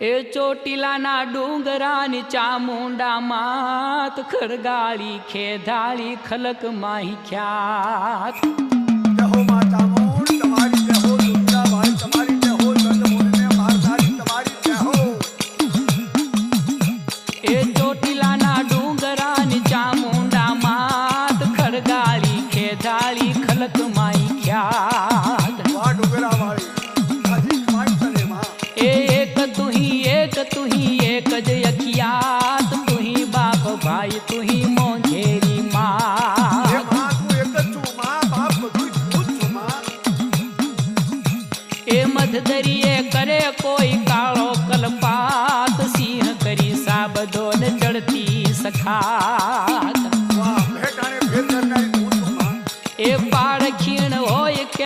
એ ચોટીલાના ડુંગરાની ચામુંડા માત ખરગાળી ખેધાળી ખલક માહી ખ્યાત જય હો મા ચામુંડ, તમારી જય હો દુર્ગાબાઈ, તમારી જય હો મારધારી, તમારી જય એ ચોટીલાના ડુંગરાની ચામુંડા માત ખરગાળી ખેધાળી ખલક માહી ખ્યાત कज अखियात तू ही बाप भाई तू ही मोझेरी ए मध दरिए करे कोई कालो कलपात सिंह करी साब साबदोन चढ़ती सखा ए पार खीण